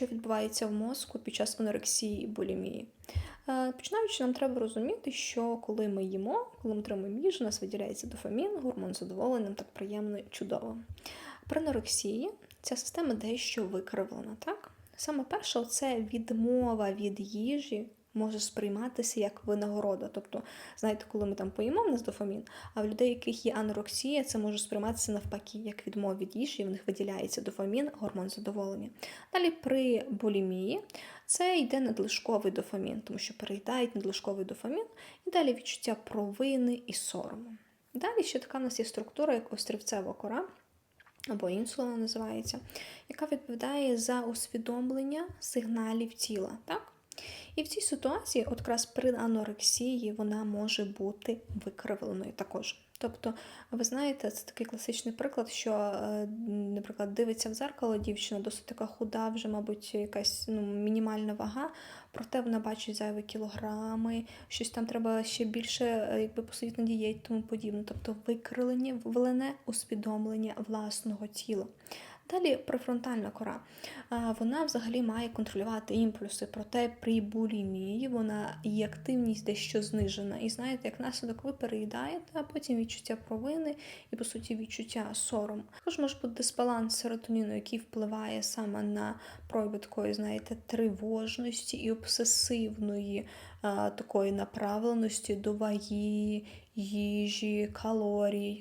що відбувається в мозку під час анорексії і булімії. Е, Починаючи, нам треба розуміти, що коли ми їмо, коли ми отримуємо їжу, у нас виділяється дофамін, гормон задоволення, нам так приємно і чудово. При анорексії ця система дещо викривлена, так? Саме перше, це відмова від їжі може сприйматися як винагорода. Тобто, знаєте, коли ми там поїмо, в нас дофамін, а в людей, яких є анорексія, це може сприйматися навпаки, як відмова від їжі, в них виділяється дофамін, гормон задоволення. Далі при булімії це йде надлишковий дофамін, тому що переїдають надлишковий дофамін, і далі відчуття провини і сорому. Далі ще така в нас є структура, як острівцева кора або інсула називається, яка відповідає за усвідомлення сигналів тіла. Так? І в цій ситуації, от якраз при анорексії, вона може бути викривленою також. Тобто, ви знаєте, це такий класичний приклад, що, е, наприклад, дивиться в зеркало дівчина, досить така худа, вже, мабуть, якась ну, мінімальна вага, проте вона бачить зайві кілограми, щось там треба ще більше е, якби, посидіти на дієті, тому подібне. Тобто викрилення, влене усвідомлення власного тіла. Далі префронтальна кора. Вона взагалі має контролювати імпульси, проте при булімії вона її активність дещо знижена. І знаєте, як наслідок ви переїдаєте, а потім відчуття провини і, по суті, відчуття сорому. Також може бути дисбаланс серотоніну, який впливає саме на прояви такої, знаєте, тривожності і обсесивної такої направленості до ваги, їжі, калорій.